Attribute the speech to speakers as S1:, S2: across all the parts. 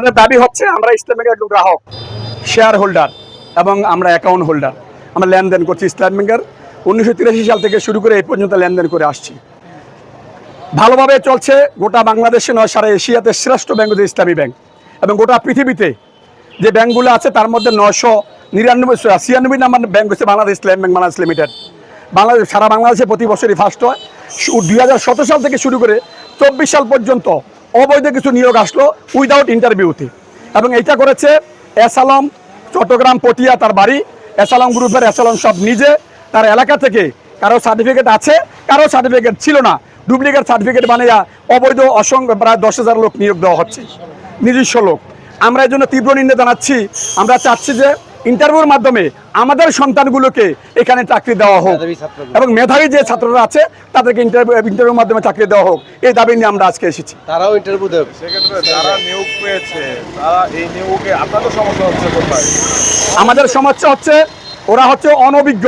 S1: আমাদের দাবি হচ্ছে আমরা ইসলামিক একজন গ্রাহক শেয়ার হোল্ডার এবং আমরা অ্যাকাউন্ট হোল্ডার আমরা লেনদেন করছি ইসলাম ব্যাংকের উনিশশো তিরাশি সাল থেকে শুরু করে এই পর্যন্ত লেনদেন করে আসছি। ভালোভাবে চলছে, গোটা বাংলাদেশে নয়, সারা এশিয়াতে শ্রেষ্ঠ ব্যাংক হচ্ছে ইসলামী ব্যাংক এবং গোটা পৃথিবীতে যে ব্যাংকগুলো আছে, তার মধ্যে নশো নিরানব্বই ছিয়ানব্বই নাম্বার ব্যাংক হচ্ছে বাংলাদেশ ইসলাম ব্যাংক বাংলাদেশ লিমিটেড বাংলাদেশ, সারা বাংলাদেশে প্রতি বছরই ফার্স্ট হয়। দুই হাজার সতেরো সাল থেকে শুরু করে চব্বিশ সাল পর্যন্ত অবৈধ কিছু নিয়োগ আসলো উইদাউট ইন্টারভিউতে এবং এইটা করেছে এস আলম, চট্টগ্রাম, পটিয়া, তার বাড়ি। এস আলম গ্রুপের এস আলম সব নিজে। তার এলাকা থেকে কারও সার্টিফিকেট আছে, কারও সার্টিফিকেট ছিল না। ডুপ্লিকেট সার্টিফিকেট বানিয়ে অবৈধ অসংখ্য প্রায় দশ হাজার লোক নিয়োগ দেওয়া হচ্ছে। নিজস্ব লোক। আমরা এই জন্য তীব্র নিন্দা জানাচ্ছি। আমরা চাচ্ছি যে ইন্টারভিউর মাধ্যমে আমাদের সন্তানগুলোকে এখানে চাকরি দেওয়া হোক। এবং মেধাবী যে ছাত্ররা আছে তাদেরকে ইন্টারভিউ ইন্টারভিউর মাধ্যমে চাকরি দেওয়া হোক। এই দাবি নিয়ে আমরা আজকে এসেছি।
S2: তারাও ইন্টারভিউ দেবে।
S3: যারা নিয়োগ পেয়েছে তারা এই নিয়োগে আপনাদের সমস্যা হচ্ছে কোথায়?
S1: আমাদের সমস্যা হচ্ছে ওরা হচ্ছে অনভিজ্ঞ।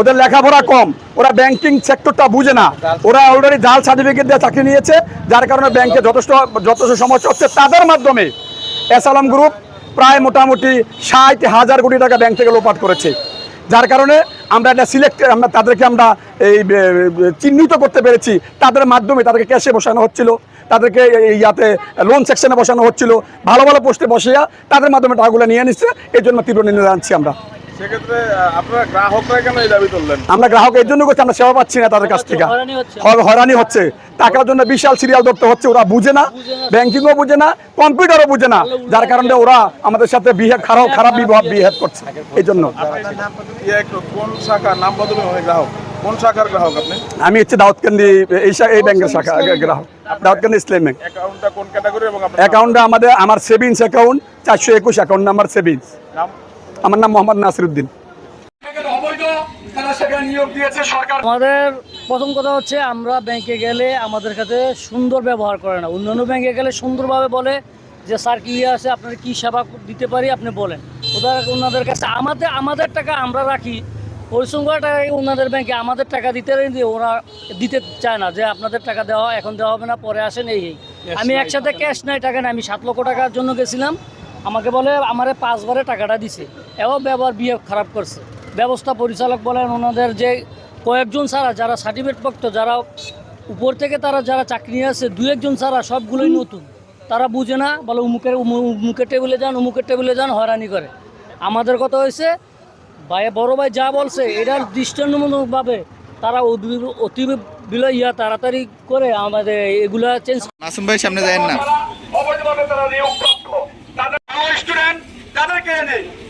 S1: ওদের লেখাপড়া কম। ওরা ব্যাংকিং সেক্টরটা বুঝে না। ওরা অলরেডি জাল সার্টিফিকেট দিয়ে চাকরি নিয়েছে। যার কারণে ব্যাংকে যথেষ্ট যথেষ্ট সমস্যা হচ্ছে। তাদের মাধ্যমে এস আলম গ্রুপ প্রায় মোটামুটি ষাট হাজার কোটি টাকা ব্যাংক থেকে লোপাট করেছে। যার কারণে আমরা একটা সিলেক্ট আমরা তাদেরকে আমরা এই চিহ্নিত করতে পেরেছি। তাদের মাধ্যমে তাদেরকে ক্যাশে বসানো হচ্ছিল, তাদেরকে ইয়াতে লোন সেকশনে বসানো হচ্ছিল। ভালো ভালো পোস্টে বসিয়া তাদের মাধ্যমে টাকাগুলো নিয়ে নিচ্ছে, এর জন্য তীব্র নিন্দা জানছি আমরা।
S3: সেক্ষেত্রে আপনারা গ্রাহকরা কেন এই দাবি তুললেন?
S1: আমরা গ্রাহক এর জন্য করছি আমরা সেবা পাচ্ছি না তাদের কাছ থেকে।
S4: হয়রানি হচ্ছে।
S1: হ- হয়রানি হচ্ছে। টাকার জন্য বিশাল সিরিয়াল ধরতে হচ্ছে ওরা বুঝে না। ব্যাংকিংও বুঝে না কম্পিউটারও বুঝে না। যার কারণে ওরা আমাদের সাথে বিহেভ খারাপ খারাপ বিহেভ করছে। এই জন্য।
S3: কোন শাখার নাম বদলে গ্রাহক? কোন শাখার গ্রাহক আপনি?
S1: আমি হচ্ছে দাউদকান্দি এই ব্যাংকের শাখা গ্রাহক। দাউদকান্দি ইসলাম ব্যাংক
S3: অ্যাকাউন্টটা কোন ক্যাটাগরি এবং আপনার
S1: আমাদের আমার সেভিংস অ্যাকাউন্ট চারশো একুশ অ্যাকাউন্ট নাম্বার সেভিংস
S3: নাম?
S1: আমার নাম মোহাম্মদ নাসিরুদ্দিন। অবৈধ তারা সেখানে নিয়োগ দিয়েছে সরকার
S4: আমাদের প্রথম কথা হচ্ছে আমরা ব্যাংকে গেলে আমাদের কাছে সুন্দর ব্যবহার করে না। অন্যান্য ব্যাংকে গেলে সুন্দরভাবে বলে যে স্যার কি আছে? আপনার কি সেবা দিতে পারি? আপনি বলেন। ওদের ওনাদের কাছে আমাদের আমাদের টাকা আমরা রাখি। পরিশ্রম করা টাকা ওনাদের ব্যাংকে আমাদের টাকা দিতে দিয়ে ওরা দিতে চায় না যে আপনাদের টাকা দেওয়া এখন দেওয়া হবে না পরে আসেন এই এই। আমি একসাথে ক্যাশ নাই টাকা নাই আমি সাত লক্ষ টাকার জন্য গেছিলাম। আমাকে বলে আমারে পাঁচবারে টাকাটা দিছে। এও ব্যবহার বিয়ে খারাপ করছে। ব্যবস্থা পরিচালক বলেন ওনাদের যে কয়েকজন ছাড়া যারা সার্টিফিকেট পক্ত যারা উপর থেকে তারা যারা চাকরি নিয়ে আছে দু একজন ছাড়া সবগুলোই নতুন। তারা বুঝে না বলে উমুকের উমু- উমুকের টেবিলে যান উমুকের টেবিলে যান হয়রানি করে। আমাদের কথা হয়েছে ভাই বড় ভাই যা বলছে এটার দৃষ্টান্তমূলকভাবে তারা অতি- বিলয় ইয়া তাড়াতাড়ি করে আমাদের এগুলা চেঞ্জ
S5: মাসুম ভাই সামনে যায় না।
S1: অবৈধভাবে তারা নিয়োগ প্রাপ্ত তাদের স্টুডেন্ট তাদেরকে এনে